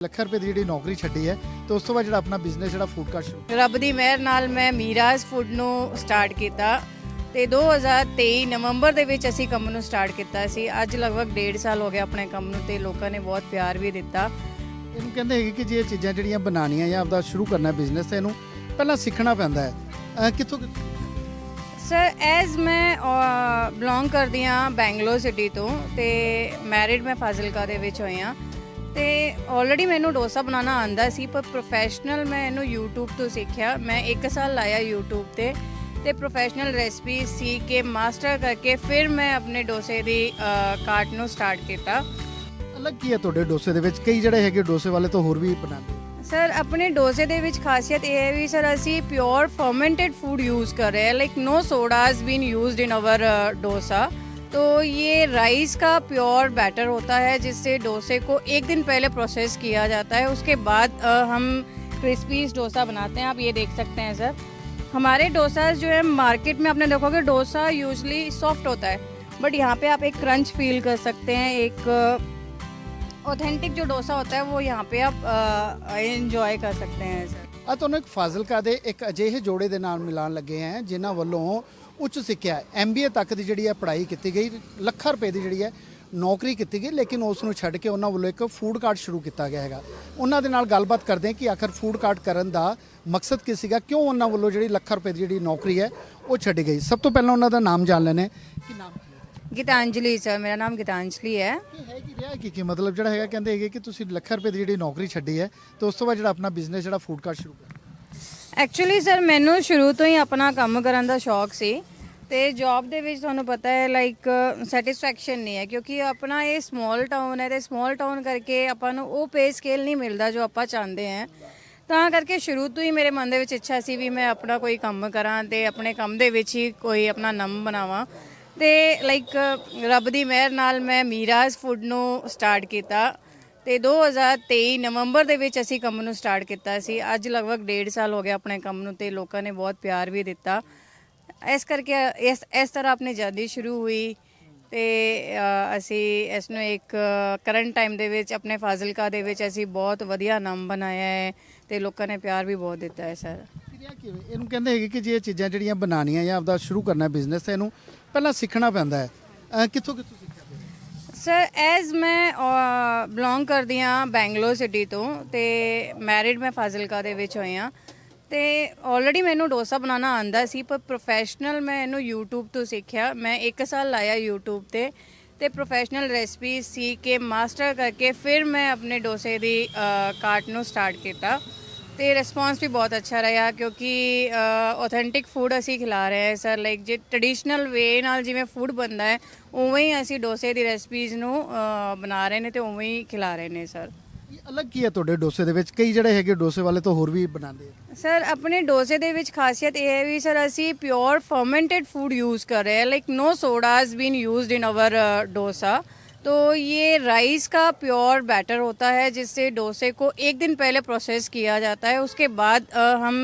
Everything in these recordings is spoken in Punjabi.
ਲੱਖ ਰੁਪਏ ਦੀ ਜਿਹੜੀ ਨੌਕਰੀ ਛੱਡੀ ਹੈ ਤੇ ਉਸ ਤੋਂ ਬਾਅਦ ਜਿਹੜਾ ਆਪਣਾ ਬਿਜ਼ਨਸ ਜਿਹੜਾ ਫੂਡ ਕਾਰਟ ਸ਼ੁਰੂ ਰੱਬ ਦੀ ਮਿਹਰ ਨਾਲ ਮੈਂ ਮੀਰਾਜ਼ ਫੂਡ ਨੂੰ ਸਟਾਰਟ ਕੀਤਾ ਤੇ 2023 ਨਵੰਬਰ ਦੇ ਵਿੱਚ ਅਸੀਂ ਕੰਮ ਨੂੰ ਸਟਾਰਟ ਕੀਤਾ ਸੀ। ਅੱਜ ਲਗਭਗ 1.5 ਸਾਲ ਹੋ ਗਿਆ ਆਪਣੇ ਕੰਮ ਨੂੰ ਤੇ ਲੋਕਾਂ ਨੇ ਬਹੁਤ ਪਿਆਰ ਵੀ ਦਿੱਤਾ। ਇਹਨੂੰ ਕਹਿੰਦੇ ਹੈਗੇ ਕਿ ਜੇ ਇਹ ਚੀਜ਼ਾਂ ਜਿਹੜੀਆਂ ਬਣਾਉਣੀਆਂ ਜਾਂ ਆਪਦਾ ਸ਼ੁਰੂ ਕਰਨਾ ਬਿਜ਼ਨਸ ਤੇ ਇਹਨੂੰ ਪਹਿਲਾਂ ਸਿੱਖਣਾ ਪੈਂਦਾ ਹੈ। ਅਹ ਕਿੱਥੋਂ ਕਿੱਥੋਂ ਸਰ ਐਜ਼ ਮੈਂ ਬਿਲੋਂਗ ਕਰਦੀ ਹਾਂ ਬੈਂਗਲੌਰ ਸਿਟੀ ਤੋਂ ਤੇ ਮੈਰਿਡ ਮੈਂ ਫਾਜ਼ਿਲਕਾ ਦੇ ਵਿੱਚ ਹੋਈ ਹਾਂ। ਤੇ ਆਲਰੇਡੀ ਮੈਨੂੰ ਡੋਸਾ ਬਣਾਉਣਾ ਆਉਂਦਾ ਸੀ ਪਰ ਪ੍ਰੋਫੈਸ਼ਨਲ ਮੈਂ ਇਹਨੂੰ YouTube ਤੋਂ ਸਿੱਖਿਆ। ਮੈਂ 1 ਸਾਲ ਲਾਇਆ YouTube ਤੇ ਤੇ ਪ੍ਰੋਫੈਸ਼ਨਲ ਰੈਸਪੀ ਸੀ ਕੇ ਮਾਸਟਰ ਕਰਕੇ ਫਿਰ ਮੈਂ ਆਪਣੇ ਡੋਸੇ ਦੀ ਕਾਟ ਨੂੰ ਸਟਾਰਟ ਕੀਤਾ। ਅਲੱਗ ਕੀ ਹੈ ਤੁਹਾਡੇ ਡੋਸੇ ਦੇ ਵਿੱਚ? ਕਈ ਜਿਹੜੇ ਹੈਗੇ ਡੋਸੇ ਵਾਲੇ ਤੋਂ ਹੋਰ ਵੀ ਬਣਾਉਂਦੇ ਸਰ ਆਪਣੇ ਡੋਸੇ ਦੇ ਵਿੱਚ ਖਾਸੀਅਤ ਇਹ ਹੈ ਵੀ ਸਰ ਅਸੀਂ ਪਿਓਰ ਫਰਮੈਂਟਡ ਫੂਡ ਯੂਜ਼ ਕਰ ਰਹੇ ਹਾਂ like no sodas been used in our dosa. तो ये राइस का प्योर बैटर होता है जिससे डोसे को एक दिन पहले प्रोसेस किया जाता है उसके बाद अ, हम क्रिस्पी डोसा बनाते हैं आप ये देख सकते हैं सर हमारे डोसा जो है मार्केट में आपने देखोगे डोसा यूजली सॉफ्ट होता है बट यहाँ पे आप एक क्रंच फील कर सकते हैं एक ऑथेंटिक जो डोसा होता है वो यहाँ पे आप इंजॉय कर सकते हैं सर ਆ ਤੁਹਾਨੂੰ ਇੱਕ ਫਾਜ਼ਿਲਕਾ ਦੇ ਇੱਕ ਅਜਿਹੇ ਜੋੜੇ ਦੇ ਨਾਲ ਮਿਲਾਨ ਲੱਗੇ ਹੈ ਜਿਨ੍ਹਾਂ ਵੱਲੋਂ ਉੱਚ ਸਿੱਖਿਆ ਐੱਮ ਬੀ ਏ ਤੱਕ ਦੀ ਜਿਹੜੀ ਹੈ ਪੜ੍ਹਾਈ ਕੀਤੀ ਗਈ ਲੱਖਾਂ ਰੁਪਏ ਦੀ ਜਿਹੜੀ ਹੈ ਨੌਕਰੀ ਕੀਤੀ ਗਈ ਲੇਕਿਨ ਉਸ ਨੂੰ ਛੱਡ ਕੇ ਉਹਨਾਂ ਵੱਲੋਂ ਇੱਕ ਫੂਡ ਕਾਰਟ ਸ਼ੁਰੂ ਕੀਤਾ ਗਿਆ ਹੈਗਾ। ਉਹਨਾਂ ਦੇ ਨਾਲ ਗੱਲਬਾਤ ਕਰਦੇ ਹਾਂ ਕਿ ਆਖਰ ਫੂਡ ਕਾਰਟ ਕਰਨ ਦਾ ਮਕਸਦ ਕੀ ਸੀਗਾ ਕਿਉਂ ਉਹਨਾਂ ਵੱਲੋਂ ਜਿਹੜੀ ਲੱਖਾਂ ਰੁਪਏ ਦੀ ਜਿਹੜੀ ਨੌਕਰੀ ਹੈ ਉਹ ਛੱਡੀ ਗਈ। ਸਭ ਤੋਂ ਪਹਿਲਾਂ ਉਹਨਾਂ ਦਾ ਨਾਮ ਜਾਣ ਲੈਣੇ ਕਿ ਨਾਮ ਗੀਤਾਂਜਲੀ ਸਰ ਮੇਰਾ ਨਾਮ ਗੀਤਾਂਜਲੀ ਹੈ। ਹੈ ਕੀ ਕੀ ਮਤਲਬ ਜਿਹੜਾ ਹੈਗਾ ਕਹਿੰਦੇ ਹੈਗੇ ਕਿ ਤੁਸੀਂ ਲੱਖਾਂ ਰੁਪਏ ਦੀ ਜਿਹੜੀ ਨੌਕਰੀ ਛੱਡੀ ਹੈ ਤੇ ਉਸ ਤੋਂ ਬਾਅਦ ਜਿਹੜਾ ਆਪਣਾ ਬਿਜ਼ਨਸ ਜਿਹੜਾ ਫੂਡ ਕਾਰਟ ਸ਼ੁਰੂ ਕਰ ਐਕਚੁਅਲੀ ਸਰ ਮੈਨੂੰ ਸ਼ੁਰੂ ਤੋਂ ਹੀ ਆਪਣਾ ਕੰਮ ਕਰਨ ਦਾ ਸ਼ੌਕ ਸੀ। ਤੇ ਜੌਬ ਦੇ ਵਿੱਚ ਤੁਹਾਨੂੰ ਪਤਾ ਹੈ ਲਾਈਕ ਸੈਟੀਸਫੈਕਸ਼ਨ ਨਹੀਂ ਹੈ, ਕਿਉਂਕਿ ਆਪਣਾ ਇਹ ਸਮਾਲ ਟਾਊਨ ਹੈ ਤੇ ਸਮਾਲ ਟਾਊਨ ਕਰਕੇ ਆਪਾਂ ਨੂੰ ਉਹ ਪੇ ਸਕੇਲ ਨਹੀਂ ਮਿਲਦਾ ਜੋ ਆਪਾਂ ਚਾਹੁੰਦੇ ਹਾਂ। ਤਾਂ ਕਰਕੇ ਸ਼ੁਰੂ ਤੋਂ ਹੀ ਮੇਰੇ ਮਨ ਦੇ ਵਿੱਚ ਇੱਛਾ ਸੀ ਵੀ ਮੈਂ ਆਪਣਾ ਕੋਈ ਕੰਮ ਕਰਾਂ ਤੇ ਆਪਣੇ ਕੰਮ ਦੇ ਵਿੱਚ ਹੀ ਕੋਈ ਆਪਣਾ ਨਾਮ ਬਣਾਵਾਂ। ਤੇ ਲਾਈਕ ਰੱਬ ਦੀ ਮਿਹਰ ਨਾਲ ਮੈਂ ਮੀਰਾਜ਼ ਫੂਡ ਨੂੰ ਸਟਾਰਟ ਕੀਤਾ। ਤੇ 2023 ਨਵੰਬਰ ਦੇ ਵਿੱਚ ਅਸੀਂ ਕੰਮ ਨੂੰ ਸਟਾਰਟ ਕੀਤਾ ਸੀ। ਅੱਜ ਲਗਭਗ 1.5 ਸਾਲ ਹੋ ਗਿਆ ਆਪਣੇ ਕੰਮ ਨੂੰ ਤੇ ਲੋਕਾਂ ਨੇ ਬਹੁਤ ਪਿਆਰ ਵੀ ਦਿੱਤਾ। ਇਸ ਕਰਕੇ ਇਸ ਇਸ ਤਰ੍ਹਾਂ ਆਪਣੀ ਜਰਨੀ ਸ਼ੁਰੂ ਹੋਈ ਤੇ ਅਸੀਂ ਇਸ ਨੂੰ ਇੱਕ ਕਰੰਟ ਟਾਈਮ ਦੇ ਵਿੱਚ ਆਪਣੇ ਫਾਜ਼ਿਲਕਾ ਦੇ ਵਿੱਚ ਅਸੀਂ ਬਹੁਤ ਵਧੀਆ ਨਾਮ ਬਣਾਇਆ ਹੈ ਤੇ ਲੋਕਾਂ ਨੇ ਪਿਆਰ ਵੀ ਬਹੁਤ ਦਿੱਤਾ ਹੈ ਸਰ। ਇਹਨੂੰ ਕਹਿੰਦੇ ਹੈਗੇ ਕਿ ਜੇ ਇਹ ਚੀਜ਼ਾਂ ਜਿਹੜੀਆਂ ਬਣਾਉਣੀਆਂ ਜਾਂ ਆਪਦਾ ਸ਼ੁਰੂ ਕਰਨਾ ਬਿਜ਼ਨਸ ਇਹਨੂੰ ਪਹਿਲਾਂ ਸਿੱਖਣਾ ਪੈਂਦਾ ਹੈ। ਕਿੱਥੋਂ ਕਿੱਥੋਂ ਸਿੱਖਿਆ? ਸਰ ਐਜ਼ ਮੈਂ ਬਿਲੋਂਗ ਕਰਦੀ ਹਾਂ ਬੈਂਗਲੌਰ ਸਿਟੀ ਤੋਂ ਤੇ ਮੈਰਿਡ ਮੈਂ ਫਾਜ਼ਿਲਕਾ ਦੇ ਵਿੱਚ ਹੋਈ ਹਾਂ। ਤੇ ਆਲਰੇਡੀ ਮੈਨੂੰ ਡੋਸਾ ਬਣਾਉਣਾ ਆਂਦਾ ਸੀ, ਪਰ ਪ੍ਰੋਫੈਸ਼ਨਲ ਮੈਂ ਇਹਨੂੰ YouTube ਤੋਂ ਸਿੱਖਿਆ। ਮੈਂ 1 ਸਾਲ ਲਾਇਆ YouTube ਤੇ ਤੇ ਪ੍ਰੋਫੈਸ਼ਨਲ ਰੈਸਪੀ ਸੀ ਕੇ ਮਾਸਟਰ ਕਰਕੇ ਫਿਰ ਮੈਂ ਆਪਣੇ ਡੋਸੇ ਦੀ ਕਾਰਟ ਨੂੰ ਸਟਾਰਟ ਕੀਤਾ। ਤੇ ਰਿਸਪੌਂਸ ਵੀ ਬਹੁਤ ਅੱਛਾ ਰਿਹਾ, ਕਿਉਂਕਿ ਆਥੈਂਟਿਕ ਫੂਡ ਅਸੀਂ ਖਿਲਾ ਰਹੇ ਹਾਂ ਸਰ ਲਾਈਕ ਜੇ ਟ੍ਰੈਡੀਸ਼ਨਲ ਵੇ ਨਾਲ ਜਿਵੇਂ ਫੂਡ ਬਣਦਾ ਹੈ, ਉਵੇਂ ਹੀ ਅਸੀਂ ਡੋਸੇ ਦੀ ਰੈਸਪੀਜ਼ ਨੂੰ ਬਣਾ ਰਹੇ ਨੇ ਤੇ ਉਵੇਂ ਹੀ ਖਿਲਾ ਰਹੇ ਨੇ ਸਰ ਅਲੱਗ ਕੀ ਹੈ ਤੁਹਾਡੇ ਡੋਸੇ ਦੇ ਵਿੱਚ ਕਈ ਜਿਹੜੇ ਹੈਗੇ ਡੋਸੇ ਵਾਲੇ ਤੋਂ ਹੋਰ ਵੀ ਬਣਾਉਂਦੇ ਆ ਸਰ ਆਪਣੇ ਡੋਸੇ ਦੇ ਵਿੱਚ ਖਾਸੀਅਤ ਇਹ ਹੈ ਵੀ ਸਰ ਅਸੀਂ ਪਿਓਰ ਫਰਮੈਂਟਡ फूड यूज़ कर रहे हैं like no sodas been used in our dosa तो ये राइस का प्योर बैटर होता है जिससे डोसे को एक दिन पहले प्रोसेस किया जाता है उसके बाद अ, हम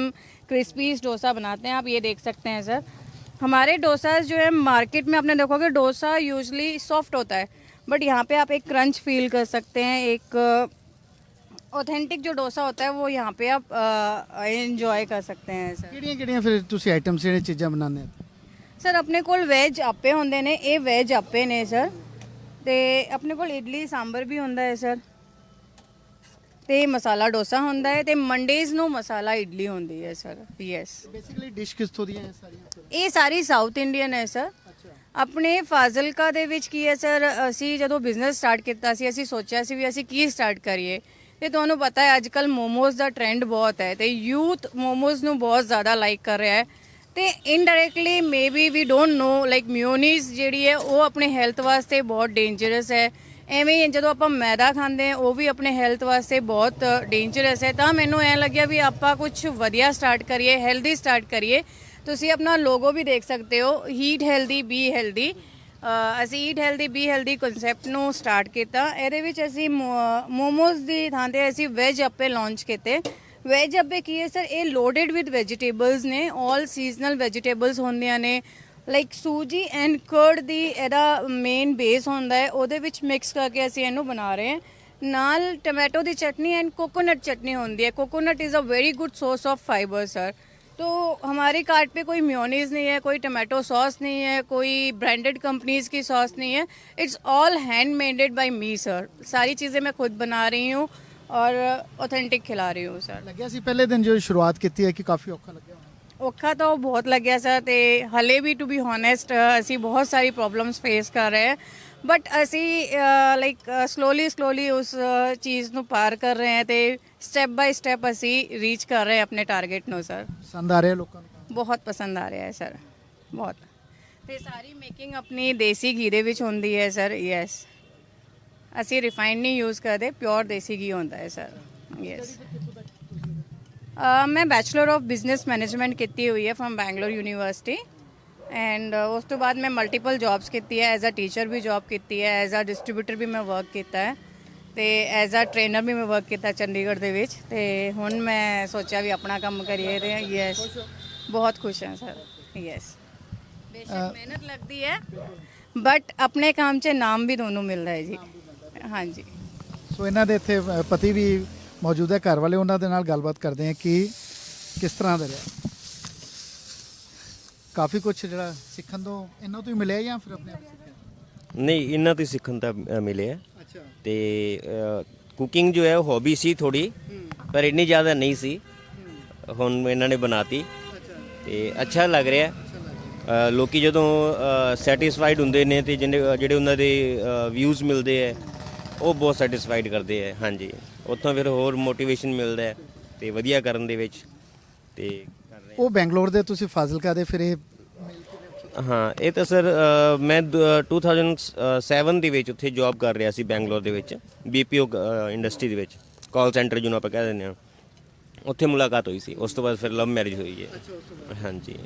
क्रिस्पी डोसा बनाते हैं आप ये देख सकते हैं सर हमारे डोसा जो है मार्केट में आपने देखोगे डोसा यूजली सॉफ्ट होता है बट यहाँ पे आप एक क्रंच फील कर सकते हैं एक ऑथेंटिक जो डोसा होता है वो यहाँ पे आप इंजॉय कर सकते हैं सर ਕਿਹੜੀਆਂ ਕਿਹੜੀਆਂ ਫਿਰ ਤੁਸੀਂ ਆਈਟਮਸ ਜਿਹੜੇ ਚੀਜ਼ਾਂ ਬਣਾਉਂਦੇ ਆ ਸਰ ਆਪਣੇ ਕੋਲ ਵੈਜ ਆਪੇ ਹੁੰਦੇ ਨੇ ਇਹ ਵੈਜ ਆਪੇ ਨੇ ਸਰ ਤੇ ਆਪਣੇ ਕੋਲ ਇਡਲੀ ਸਾਂਬਰ ਵੀ ਹੁੰਦਾ ਹੈ ਸਰ ਤੇ ਮਸਾਲਾ ਡੋਸਾ ਹੁੰਦਾ ਹੈ ਤੇ ਮੰਡੇਜ਼ ਨੂੰ ਮਸਾਲਾ ਇਡਲੀ ਹੁੰਦੀ ਹੈ ਸਰ ਯੈਸ ਬੇਸਿਕਲੀ ਡਿਸ਼ ਕਿਸ ਤੋਂ ਦੀਆਂ ਇਹ ਸਾਰੀਆਂ ਫਿਰ? ਇਹ ਸਾਰੀ ਸਾਊਥ ਇੰਡੀਅਨ ਹੈ ਸਰ ਆਪਣੇ ਫਾਜ਼ਿਲਕਾ ਦੇ ਵਿੱਚ ਕੀ ਹੈ ਸਰ ਅਸੀਂ ਜਦੋਂ ਬਿਜ਼ਨਸ ਸਟਾਰਟ ਕੀਤਾ ਸੀ ਅਸੀਂ ਸੋਚਿਆ ਸੀ ਵੀ ਅਸੀਂ ਕੀ ਸਟਾਰਟ ਕਰੀਏ ਤੇ ਤੁਹਾਨੂੰ ਪਤਾ ਹੈ ਅੱਜ ਕੱਲ ਮੋਮੋਜ਼ ਦਾ ਟ੍ਰੈਂਡ ਬਹੁਤ ਹੈ ਤੇ ਯੂਥ ਮੋਮੋਜ਼ ਨੂੰ ਬਹੁਤ ਜ਼ਿਆਦਾ ਲਾਈਕ ਕਰ ਰਿਹਾ ਹੈ। ਤੇ indirectly maybe we don't know like mayonnaise ਜਿਹੜੀ ਹੈ, ਉਹ ਆਪਣੇ ਹੈਲਥ ਵਾਸਤੇ ਬਹੁਤ ਡੇਂਜਰਸ ਹੈ। ਐਵੇਂ ਹੀ ਜਦੋਂ ਆਪਾਂ ਮੈਦਾ ਖਾਂਦੇ ਹਾਂ, ਉਹ ਵੀ ਆਪਣੇ ਹੈਲਥ ਵਾਸਤੇ ਬਹੁਤ ਡੇਂਜਰਸ ਹੈ। ਤਾਂ ਮੈਨੂੰ ਐ ਲੱਗਿਆ ਵੀ ਆਪਾਂ ਕੁਝ ਵਧੀਆ ਸਟਾਰਟ ਕਰੀਏ ਹੈਲਦੀ ਸਟਾਰਟ ਕਰੀਏ। ਤੁਸੀਂ ਆਪਣਾ ਲੋਗੋ ਵੀ ਦੇਖ ਸਕਦੇ ਹੋ ਹੀਟ ਹੈਲਦੀ ਬੀ ਹੈਲਦੀ ਅਸੀਂ eat healthy be healthy concept ਨੂੰ ਸਟਾਰਟ ਕੀਤਾ। ਇਹਦੇ ਵਿੱਚ ਅਸੀਂ ਮੋਮੋਜ਼ ਦੀ ਥਾਂ ਤੇ ਅਸੀਂ ਵੈਜ ਅੱਪੇ ਲਾਂਚ ਕੀਤੇ। ਵੈਜ ਅੱਪੇ ਕੀ ਹੈ ਸਰ ਇਹ ਲੋਡਡ ਵਿਦ ਵੈਜੀਟੇਬਲਸ ਨੇ। 올 ਸੀਜ਼ਨਲ ਵੈਜੀਟੇਬਲਸ ਹੁੰਦੀਆਂ ਨੇ। ਲਾਈਕ ਸੂਜੀ ਐਂਡ ਕਰਡ ਦੀ ਇਹਦਾ ਮੇਨ ਬੇਸ ਹੁੰਦਾ ਹੈ। ਉਹਦੇ ਵਿੱਚ ਮਿਕਸ ਕਰਕੇ ਅਸੀਂ ਇਹਨੂੰ ਬਣਾ ਰਹੇ ਹਾਂ। ਨਾਲ ਟਮੈਟੋ ਦੀ ਚਟਨੀ ਐਂਡ ਕੋਕੋਨਟ ਚਟਨੀ ਹੁੰਦੀ ਹੈ। Coconut is a very good source of fibre sir तो हमारे कार्ट पे कोई म्योनीज नहीं है कोई टमाटो सॉस नहीं है कोई ब्रांडेड कंपनीज की सॉस नहीं है it's all hand maded by me sir सारी चीज़ें मैं खुद बना रही हूँ और ऑथेंटिक खिला रही हूँ सर ਲੱਗਿਆ ਸੀ ਪਹਿਲੇ ਦਿਨ ਜੋ ਸ਼ੁਰੂਆਤ ਕੀਤੀ ਹੈ ਕਿ ਕਾਫੀ ਔਖਾ ਲੱਗਿਆ ਹੋਣਾ ਔਖਾ ਤਾਂ ਉਹ ਬਹੁਤ ਲੱਗਿਆ ਸਰ ਤੇ ਹਲੇ ਵੀ ਟੂ ਬੀ ਹੋਨੈਸਟ ਅਸੀਂ ਬਹੁਤ ਸਾਰੀ ਪ੍ਰੋਬਲਮਸ ਫੇਸ ਕਰ ਰਹੇ ਹਾਂ ਬਟ ਅਸੀਂ ਲਾਈਕ ਸਲੋਲੀ ਸਲੋਲੀ ਉਸ ਚੀਜ਼ ਨੂੰ ਪਾਰ ਕਰ ਰਹੇ ਹਾਂ ਤੇ ਸਟੈਪ ਬਾਈ ਸਟੈਪ ਅਸੀਂ ਰੀਚ ਕਰ ਰਹੇ ਹਾਂ ਆਪਣੇ ਟਾਰਗੇਟ ਨੂੰ ਸਰ ਪਸੰਦ ਆ ਰਿਹਾ ਲੋਕਾਂ ਨੂੰ? ਬਹੁਤ ਪਸੰਦ ਆ ਰਿਹਾ ਹੈ ਸਰ ਬਹੁਤ। ਤੇ ਸਾਰੀ ਮੇਕਿੰਗ ਆਪਣੀ ਦੇਸੀ ਘੀ ਦੇ ਵਿੱਚ ਹੁੰਦੀ ਹੈ ਸਰ ਯੈਸ ਅਸੀਂ ਰਿਫਾਈਨਡ ਨਹੀਂ ਯੂਜ਼ ਕਰਦੇ ਪਿਓਰ ਦੇਸੀ ਘੀ ਹੁੰਦਾ ਹੈ ਸਰ ਯੈਸ ਮੈਂ ਬੈਚਲਰ ਆਫ ਬਿਜ਼ਨਸ ਮੈਨੇਜਮੈਂਟ ਕੀਤੀ ਹੋਈ ਹੈ ਫਰਮ ਬੈਂਗਲੌਰ ਯੂਨੀਵਰਸਿਟੀ ਐਂਡ ਉਸ ਤੋਂ ਬਾਅਦ ਮੈਂ ਮਲਟੀਪਲ ਜੌਬਸ ਕੀਤੀ ਹੈ ਐਜ਼ ਅ ਟੀਚਰ ਵੀ ਜੌਬ ਕੀਤੀ ਹੈ ਐਜ਼ ਅ ਡਿਸਟ੍ਰੀਬਿਊਟਰ ਵੀ ਮੈਂ ਵਰਕ ਕੀਤਾ ਹੈ ਤੇ ਐਜ਼ ਅ ਟ੍ਰੇਨਰ ਵੀ ਮੈਂ ਵਰਕ ਕੀਤਾ ਚੰਡੀਗੜ੍ਹ ਦੇ ਵਿੱਚ ਤੇ ਹੁਣ ਮੈਂ ਸੋਚਿਆ ਵੀ ਆਪਣਾ ਕੰਮ ਕਰੀਏ ਤੇ ਯੈਸ ਬਹੁਤ ਖੁਸ਼ ਹਾਂ ਸਰ ਯੈਸ ਬੇਸ਼ੱਕ ਮਿਹਨਤ ਲੱਗਦੀ ਹੈ। ਬਟ ਆਪਣੇ ਕੰਮ 'ਚ ਨਾਮ ਵੀ ਦੋਨੋਂ ਮਿਲਦਾ ਹੈ ਜੀ। ਹਾਂਜੀ। ਸੋ ਇਹਨਾਂ ਦੇ ਇੱਥੇ ਪਤੀ ਵੀ ਮੌਜੂਦ ਹੈ। ਘਰ ਵਾਲੇ ਉਹਨਾਂ ਦੇ ਨਾਲ ਗੱਲਬਾਤ ਕਰਦੇ ਹਾਂ ਕਿ ਕਿਸ ਤਰ੍ਹਾਂ ਦਾ ਰਿਹਾ? ਕਾਫੀ ਕੁਝ ਜਿਹੜਾ ਸਿੱਖਣ ਤੋਂ ਇਹਨਾਂ ਤੋਂ ਹੀ ਮਿਲਿਆ ਜਾਂ ਫਿਰ ਆਪਣੇ ਆਪ ਸਿੱਖਿਆ? ਨਹੀਂ ਇਹਨਾਂ ਤੋਂ ਹੀ ਸਿੱਖਣ ਤਾਂ ਅ, ਮਿਲੇ ਆ ਅੱਛਾ। ਤੇ ਕੁਕਿੰਗ ਜੋ ਹੈ ਉਹ ਹੌਬੀ ਸੀ ਥੋੜੀ ਪਰ ਇੰਨੀ ਜ਼ਿਆਦਾ ਨਹੀਂ ਸੀ। ਹੁਣ ਇਹਨਾਂ ਨੇ ਬਣਾਤੀ। ਤੇ ਅੱਛਾ ਲੱਗ ਰਿਹਾ। ਅ, ਲੋਕੀ ਜਦੋਂ ਸੈਟੀਸਫਾਈਡ ਹੁੰਦੇ ਨੇ ਤੇ ਜਿਹਨੇ ਜਿਹੜੇ ਉਹਨਾਂ ਦੇ ਵਿਊਜ਼ ਮਿਲਦੇ ਆ ਉਹ ਬਹੁਤ ਸੈਟੀਸਫਾਈਡ ਕਰਦੇ ਆ ਹਾਂਜੀ। ਉੱਥੋਂ ਫਿਰ ਹੋਰ ਮੋਟੀਵੇਸ਼ਨ ਮਿਲਦਾ ਹੈ ਤੇ ਵਧੀਆ ਕਰਨ ਦੇ ਵਿੱਚ। ਤੇ ਉਹ ਬੈਂਗਲੌਰ ਦੇ ਤੁਸੀਂ ਫਾਜ਼ਿਲਕਾ ਦੇ ਫਿਰ ਇਹ ਹਾਂ ਇਹ ਤਾਂ ਸਰ ਅ, ਮੈਂ ਦ- 2007 ਦੇ ਵਿੱਚ ਉੱਥੇ ਜੌਬ ਕਰ ਰਿਹਾ ਸੀ ਬੈਂਗਲੌਰ ਦੇ ਵਿੱਚ ਬੀਪੀਓ ਇੰਡਸਟਰੀ ਦੇ ਵਿੱਚ ਕਾਲ ਸੈਂਟਰ ਜਿਹਨੂੰ ਆਪਾਂ ਕਹਿ ਦਿੰਦੇ ਹਾਂ। ਉੱਥੇ ਮੁਲਾਕਾਤ ਹੋਈ ਸੀ ਉਸ ਤੋਂ ਬਾਅਦ ਫਿਰ ਲਵ ਮੈਰਿਜ ਹੋਈ ਹੈ। ਹਾਂਜੀ।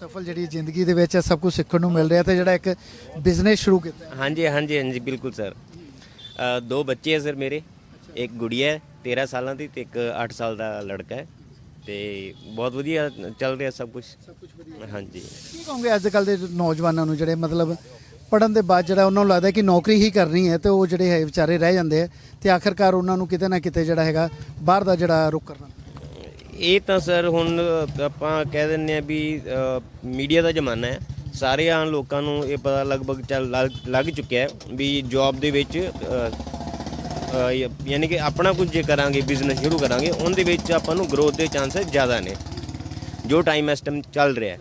ਸਫਲ ਜਿਹੜੀ ਜ਼ਿੰਦਗੀ ਦੇ ਵਿੱਚ ਇਹ ਸਭ ਕੁਝ ਸਿੱਖਣ ਨੂੰ ਮਿਲ ਰਿਹਾ ਤੇ ਜਿਹੜਾ ਇੱਕ ਬਿਜ਼ਨਸ ਸ਼ੁਰੂ ਕੀਤਾ ਹੈ। ਹਾਂਜੀ ਹਾਂਜੀ ਹਾਂਜੀ ਬਿਲਕੁਲ ਸਰ। ਅ, ਦੋ ਬੱਚੇ ਹੈ ਸਰ ਮੇਰੇ ਇੱਕ ਗੁੜੀਆ ਹੈ 13 ਸਾਲਾਂ ਦੀ ਤੇ ਇੱਕ 8 ਸਾਲ ਦਾ ਲੜਕਾ ਹੈ। ਤੇ ਬਹੁਤ ਵਧੀਆ ਚੱਲ ਰਿਹਾ ਸਭ ਕੁਝ ਹਾਂਜੀ। ਕੀ ਕਹੋਗੇ ਅੱਜ ਕੱਲ ਦੇ ਨੌਜਵਾਨਾਂ ਨੂੰ ਜਿਹੜੇ ਮਤਲਬ ਪੜਨ ਦੇ ਬਾਅਦ ਜਿਹੜਾ ਉਹਨਾਂ ਨੂੰ ਲੱਗਦਾ ਕਿ ਨੌਕਰੀ ਹੀ ਕਰਨੀ ਹੈ ਤੇ ਉਹ ਜਿਹੜੇ ਹੈ ਵਿਚਾਰੇ ਰਹਿ ਜਾਂਦੇ ਆ ਤੇ ਆਖਰਕਾਰ ਉਹਨਾਂ ਨੂੰ ਕਿਤੇ ਨਾ ਕਿਤੇ ਜਿਹੜਾ ਹੈਗਾ ਬਾਹਰ ਦਾ ਜਿਹੜਾ ਰੁਖ ਕਰਨਾ ਇਹ ਤਾਂ ਸਰ ਹੁਣ ਆਪਾਂ ਕਹਿ ਦਿੰਨੇ ਆ ਵੀ ਮੀਡੀਆ ਦਾ ਜ਼ਮਾਨਾ ਹੈ। ਸਾਰੇ ਆਮ ਲੋਕਾਂ ਨੂੰ ਇਹ ਪਤਾ ਲਗਭਗ ਚੱਲ ਲੱਗ- ਚੁੱਕਿਆ ਹੈ ਵੀ ਜੌਬ ਦੇ ਵਿੱਚ ਯਾਨੀ ਕਿ ਆਪਣਾ ਕੁਝ ਜੇ ਕਰਾਂਗੇ ਬਿਜ਼ਨਸ ਸ਼ੁਰੂ ਕਰਾਂਗੇ ਉਹਦੇ ਵਿੱਚ ਆਪਾਂ ਨੂੰ ਗਰੋਥ ਦੇ ਚਾਂਸਸ ਜ਼ਿਆਦਾ ਨੇ ਜੋ ਟਾਈਮ ਇਸ ਟਾਈਮ ਚੱਲ ਰਿਹਾ ਹੈ।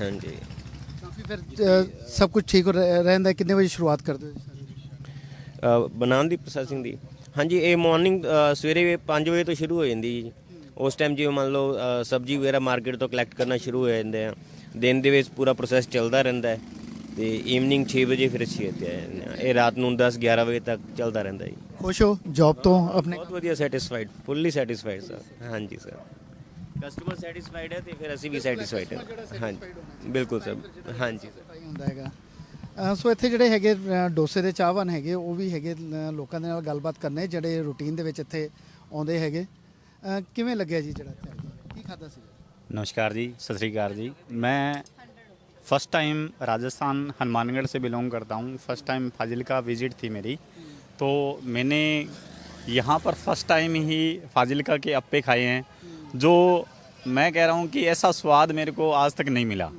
ਹਾਂਜੀ। ਕਾਫੀ ਫਿਰ ਅ, ਸਭ ਕੁਝ ਠੀਕ ਰਹਿ- ਰਹਿੰਦਾ ਹੈ। ਕਿੰਨੇ ਵਜੇ ਸ਼ੁਰੂਆਤ ਕਰਦੇ ਹੋ ਜੀ? ਸਾਰੀ? ਅ, ਬਣਾਉਣ ਦੀ ਪ੍ਰੋਸੈਸਿੰਗ ਦੀ। ਹਾਂਜੀ ਇਹ ਮਾਰਨਿੰਗ ਸਵੇਰੇ 5 ਵਜੇ ਤੋਂ ਸ਼ੁਰੂ ਹੋ ਜਾਂਦੀ ਜੀ। ਉਸ ਟਾਈਮ ਜਿਵੇਂ ਮੰਨ ਲਓ ਅ, ਸਬਜ਼ੀ ਵਗੈਰਾ ਮਾਰਕੀਟ ਤੋਂ ਕਲੈਕਟ ਕਰਨਾ ਸ਼ੁਰੂ ਹੋ ਜਾਂਦੇ ਆ। ਦਿਨ ਦੇ ਵਿੱਚ ਪੂਰਾ ਪ੍ਰੋਸੈਸ ਚੱਲਦਾ ਰਹਿੰਦਾ ਹੈ। ਤੇ ਈਵਨਿੰਗ 6 ਵਜੇ ਫਿਰ ਅਸੀਂ ਇੱਥੇ ਆਏ ਹਾਂ। ਇਹ ਰਾਤ ਨੂੰ 10 11 ਵਜੇ ਤੱਕ ਚੱਲਦਾ ਰਹਿੰਦਾ ਜੀ। ਖੁਸ਼ ਹੋ? ਜੌਬ ਤੋਂ ਆਪਣੇ ਬਹੁਤ ਵਧੀਆ ਸੈਟੀਸਫਾਈਡ ਫੁੱਲੀ ਸੈਟੀਸਫਾਈਡ ਸਰ ਹਾਂਜੀ ਸਰ ਕਸਟਮਰ ਸੈਟੀਸਫਾਈਡ ਹੈ ਤੇ ਫਿਰ ਅਸੀਂ ਵੀ ਸੈਟੀਸਫਾਈਡ ਹਾਂ। ਹਾਂਜੀ। ਬਿਲਕੁਲ ਸਰ ਹਾਂਜੀ ਸਰ ਹੀ ਹੁੰਦਾ ਹੈਗਾ। ਸੋ ਇੱਥੇ ਜਿਹੜੇ ਹੈਗੇ ਡੋਸੇ ਦੇ ਚਾਹਵਾਨ ਹੈਗੇ ਉਹ ਵੀ ਹੈਗੇ ਲੋਕਾਂ ਦੇ ਨਾਲ ਗੱਲਬਾਤ ਕਰਨੇ ਜਿਹੜੇ ਰੂਟੀਨ ਦੇ ਵਿੱਚ ਇੱਥੇ ਆਉਂਦੇ ਹੈਗੇ। ਕਿਵੇਂ ਲੱਗਿਆ ਜੀ ਜਿਹੜਾ ਕੀ? ਖਾਦਾ ਸੀ? ਨਮਸਕਾਰ ਜੀ ਸਤਿ ਸ੍ਰੀ ਅਕਾਲ ਜੀ। ਮੈਂ फ़र्स्ट टाइम राजस्थान हनुमानगढ़ से बिलोंग करता हूँ। फ़र्स्ट टाइम फाजिलका विज़िट थी मेरी। तो मैंने यहाँ पर फ़र्स्ट टाइम ही फाजिलका के अप्पे खाए हैं, जो मैं कह रहा हूँ कि ऐसा स्वाद मेरे को आज तक नहीं मिला।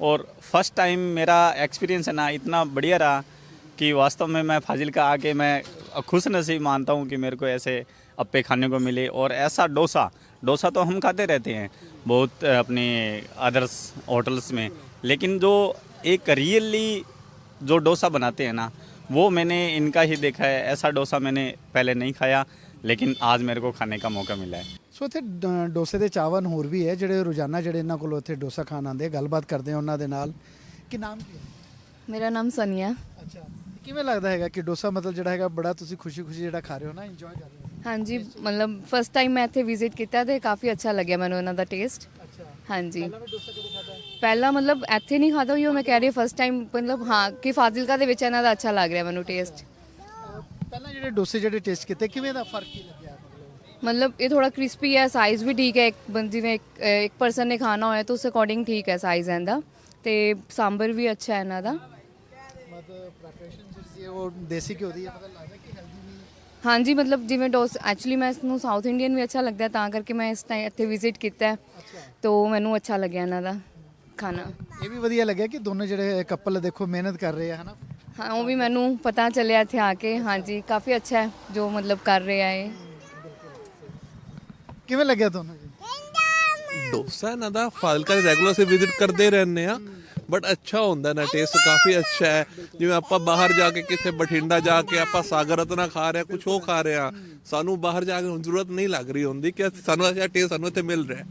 और फ़र्स्ट टाइम मेरा एक्सपीरियंस है ना, इतना बढ़िया रहा कि वास्तव में मैं फाजिलका आके मैं खुश नसीब मानता हूँ कि मेरे को ऐसे अप्पे खाने को मिले और ऐसा डोसा डोसा तो हम खाते रहते हैं बहुत अ, अपने अदर्स होटल्स में लेकिन जो एक रियली जो डोसा बनाते हैं ना वो मैंने इनका ही देखा है ऐसा डोसा मैंने पहले नहीं खाया लेकिन आज मेरे को खाने का मौका मिला है ਸੋ ਇੱਥੇ ਡ- ਡੋਸੇ ਦੇ ਚਾਹਵਾਨ ਹੋਰ ਵੀ ਹੈ ਜਿਹੜੇ ਰੋਜ਼ਾਨਾ ਜਿਹੜੇ ਇਹਨਾਂ ਕੋਲੋਂ ਇੱਥੇ ਡੋਸਾ ਖਾਣ ਆਉਂਦੇ ਆ, ਗੱਲਬਾਤ ਕਰਦੇ ਆ ਉਹਨਾਂ ਦੇ ਨਾਲ ਕਿ ਨਾਮ ਕੀ ਹੈ ਮੇਰਾ ਨਾਮ ਸਨੀਆ ਅੱਛਾ ਕਿਵੇਂ ਲੱਗਦਾ ਹੈਗਾ ਕਿ ਡੋਸਾ ਮਤਲਬ ਜਿਹੜਾ ਹੈਗਾ ਬੜਾ ਤੁਸੀਂ ਖੁਸ਼ੀ-ਖੁਸ਼ੀ ਜਿਹੜਾ ਖਾ ਰਹੇ ਹੋ ਨਾ ਇੰਜੋਏ ਕਰ ਰਹੇ ਹੋ? ਹਾਂਜੀ ਮਤਲਬ ਫਸਟ ਟਾਈਮ ਮੈਂ ਇੱਥੇ ਵਿਜ਼ਿਟ ਕੀਤਾ ਤੇ ਕਾਫੀ ਅੱਛਾ ਲੱਗਿਆ ਮੈਨੂੰ ਇਹਨਾਂ ਦਾ ਟੇਸਟ ਅੱਛਾ। ਹਾਂਜੀ। ਪਹਿਲਾਂ ਵੀ ਡੋਸਾ ਕਦੋਂ ਖਾਦਾ ਪਹਿਲਾਂ ਮਤਲਬ ਇੱਥੇ ਨਹੀਂ ਖਾਦਾ ਹੋਈ ਉਹ ਮੈਂ ਕਹਿ ਰਹੀ ਫਸਟ ਟਾਈਮ ਮਤਲਬ ਹਾਂ ਕਿ ਫਾਜ਼ਿਲਕਾ ਦੇ ਵਿੱਚ ਇਹਨਾਂ ਦਾ ਅੱਛਾ ਲੱਗ ਰਿਹਾ ਮੈਨੂੰ ਟੇਸਟ ਪਹਿਲਾਂ ਜਿਹੜੇ ਡੋਸੇ ਜਿਹੜੇ ਟੇਸਟ ਕੀਤੇ ਕਿਵੇਂ ਦਾ ਫ਼ਰਕ ਕੀ ਲੱਗਿਆ ਮਤਲਬ ਇਹ ਥੋੜਾ ਕ੍ਰਿਸਪੀ ਹੈ ਸਾਈਜ਼ ਵੀ ਠੀਕ ਹੈ ਇੱਕ ਬੰ- ਜਿਵੇਂ ਇੱਕ ਪਰਸਨ ਨੇ ਖਾਣਾ ਹੋਇਆ ਤਾਂ ਉਸ ਅਕੋਰਡਿੰਗ ਠੀਕ ਹੈ ਸਾਈਜ਼ ਇਹਦਾ ਤੇ ਸਾਂਬਰ ਵੀ ਅੱਛਾ ਹੈ ਇਹਨਾਂ ਦਾ। ਮਤਲਬ ਪ੍ਰੈਪਰੇਸ਼ਨ ਸੀ ਉਹ ਦੇਸੀ ਘਿਓ ਦੀ ਹੈ ਮਤਲਬ ਲੱਗਦਾ ਕਿ ਹਾਂਜੀ ਮਤਲਬ ਜਿਵੇਂ ਡੋਸ ਐਕਚੁਅਲੀ ਮੈਂ ਇਸ ਨੂੰ ਸਾਊਥ ਇੰਡੀਅਨ ਵੀ ਅੱਛਾ ਲੱਗਦਾ ਹੈ, ਤਾਂ ਕਰਕੇ ਮੈਂ ਇਸ ਟਾਈਮ ਇੱਥੇ ਵਿਜ਼ਿਟ ਕੀਤਾ ਹੈ। ਤੋ ਮੈਨੂੰ ਅੱਛਾ ਲੱਗਿਆ ਇਹਨਾਂ ਦਾ ਖਾਣਾ। ਇਹ ਵੀ ਵਧੀਆ ਲੱਗਿਆ ਕਿ ਦੋਨੋਂ ਜਿਹੜੇ ਕਪਲ ਦੇਖੋ ਮਿਹਨਤ ਕਰ ਰਹੇ ਆ ਹਨਾ? ਹਾਂ ਉਹ ਵੀ ਮੈਨੂੰ ਪਤਾ ਚੱਲਿਆ ਇੱਥੇ ਆ ਕੇ। ਹਾਂਜੀ ਕਾਫੀ ਅੱਛਾ ਹੈ ਜੋ ਮਤਲਬ ਕਰ ਰਿਹਾ ਹੈ ਕਿਵੇਂ ਲੱਗਿਆ ਤੁਹਾਨੂੰ ਜੀ? ਡੋਸਾ ਇਹਨਾਂ ਦਾ ਫਾਜ਼ਿਲਕਾ ਰੈਗੂਲਰ ਸੇ ਵਿਜ਼ਿਟ ਕਰਦੇ ਰਹਿੰਦੇ ਆ ਬਟ ਅੱਛਾ ਹੁੰਦਾ ਨਾ ਟੇਸਟ ਕਾਫੀ ਅੱਛਾ ਹੈ। ਜਿਵੇਂ ਆਪਾਂ ਬਾਹਰ ਜਾ ਕੇ ਕਿਤੇ ਬਠਿੰਡਾ ਜਾ ਕੇ ਆਪਾਂ ਸਾਗਰ ਰਤਨਾ ਖਾ ਰਹੇ ਕੁਝ ਉਹ ਖਾ ਰਹੇ ਆ ਸਾਨੂੰ ਬਾਹਰ ਜਾ ਕੇ ਹੁਣ ਜ਼ਰੂਰਤ ਨਹੀਂ ਲੱਗ ਰਹੀ ਹੁੰਦੀ ਕਿ ਸਾਨੂੰ ਅੱਛਾ ਟੇਸਟ ਸਾਨੂੰ ਇੱਥੇ ਮਿਲ ਰਿਹਾ ਹੈ।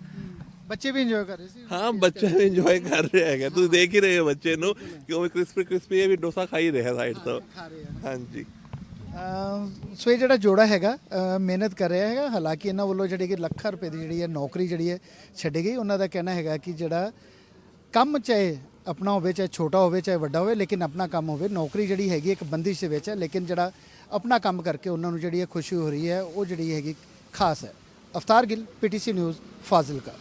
ਬੱਚੇ ਵੀ ਇੰਜੋਏ ਕਰ ਰਹੇ ਸੀ। ਹਾਂ ਬੱਚੇ ਵੀ ਇੰਜੋਏ ਕਰ ਰਹੇ ਹੈਗੇ। ਤੁਸੀਂ ਦੇਖ ਹੀ ਰਹੇ ਹੋ ਬੱਚੇ ਨੂੰ ਕਿ ਉਹ ਕ੍ਰਿਸਪੀ ਕ੍ਰਿਸਪੀ ਇਹ ਵੀ ਡੋਸਾ ਖਾ ਹੀ ਰਿਹਾ ਸਾਈਡ ਤੋਂ ਹਾਂਜੀ ਸੋ ਇਹ ਜਿਹੜਾ ਜੋੜਾ ਹੈਗਾ ਮਿਹਨਤ ਕਰ ਰਿਹਾ ਹੈਗਾ। ਹਾਲਾਂਕਿ ਇਹਨਾਂ ਵੱਲੋਂ ਜਿਹੜੀ ਕਿ ਲੱਖਾਂ ਰੁਪਏ ਦੀ ਜਿਹੜੀ ਹੈ ਨੌਕਰੀ ਜਿਹੜੀ ਹੈ ਛੱਡੀ ਗਈ। ਉਹਨਾਂ ਦਾ ਕਹਿਣਾ ਹੈਗਾ ਕਿ ਜਿਹੜਾ ਕੰਮ ਚਾਹੇ ਆਪਣਾ ਹੋਵੇ, ਚਾਹੇ ਛੋਟਾ ਹੋਵੇ, ਚਾਹੇ ਵੱਡਾ ਹੋਵੇ, ਲੇਕਿਨ ਆਪਣਾ ਕੰਮ ਹੋਵੇ। ਨੌਕਰੀ ਜਿਹੜੀ ਹੈਗੀ ਇੱਕ ਬੰਦਿਸ਼ ਦੇ ਵਿੱਚ ਹੈ, ਲੇਕਿਨ ਜਿਹੜਾ ਆਪਣਾ ਕੰਮ ਕਰਕੇ ਉਹਨਾਂ ਨੂੰ ਜਿਹੜੀ ਹੈ ਖੁਸ਼ੀ ਹੋ ਰਹੀ ਹੈ, ਉਹ ਜਿਹੜੀ ਹੈਗੀ ਖਾਸ ਹੈ। Aftar Gill, PTC news, Fazilka.